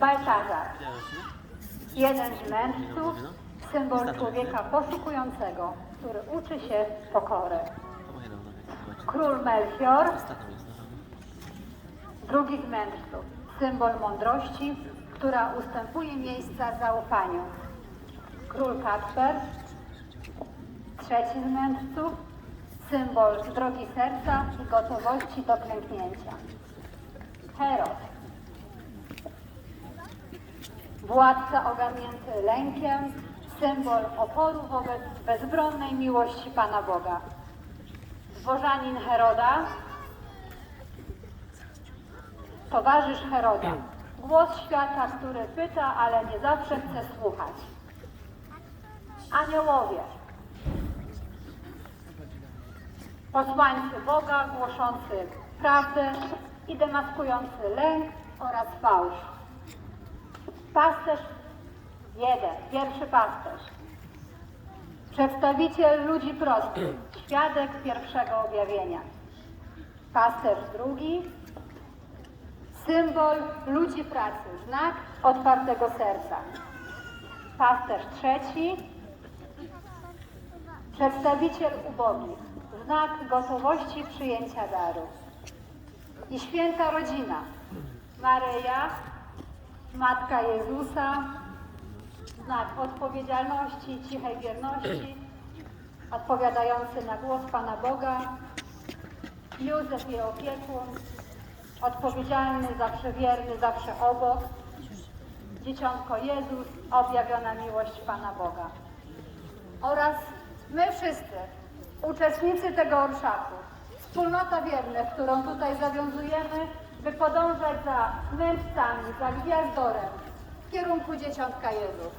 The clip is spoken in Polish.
Baltazar. Jeden z mędrców, symbol człowieka poszukującego, który uczy się pokory. Król Melchior, drugi z mędrców, symbol mądrości, która ustępuje miejsca zaufaniu. Król Kacper, trzeci z mędrców, symbol drogi serca i gotowości do klęknięcia. Herod, władca ogarnięty lękiem, symbol oporu wobec bezbronnej miłości Pana Boga. Dworzanin Heroda, towarzysz Heroda, głos świata, który pyta, ale nie zawsze chce słuchać. Aniołowie, posłańcy Boga, głoszący prawdę i demaskujący lęk oraz fałsz. Pasterz jeden, pierwszy pasterz. Przedstawiciel ludzi prostych, świadek pierwszego objawienia. Pasterz drugi, symbol ludzi pracy, znak otwartego serca. Pasterz trzeci, przedstawiciel ubogich, znak gotowości przyjęcia daru. I święta rodzina, Maryja, Matka Jezusa, znak odpowiedzialności, cichej wierności, odpowiadający na głos Pana Boga, Józef jej opiekun, odpowiedzialny, zawsze wierny, zawsze obok, Dzieciątko Jezus, objawiona miłość Pana Boga. Oraz my wszyscy, uczestnicy tego orszaku, wspólnota wiernych, którą tutaj zawiązujemy, by podążać za mędrcami, za gwiazdorem w kierunku dziesiątka Jezów.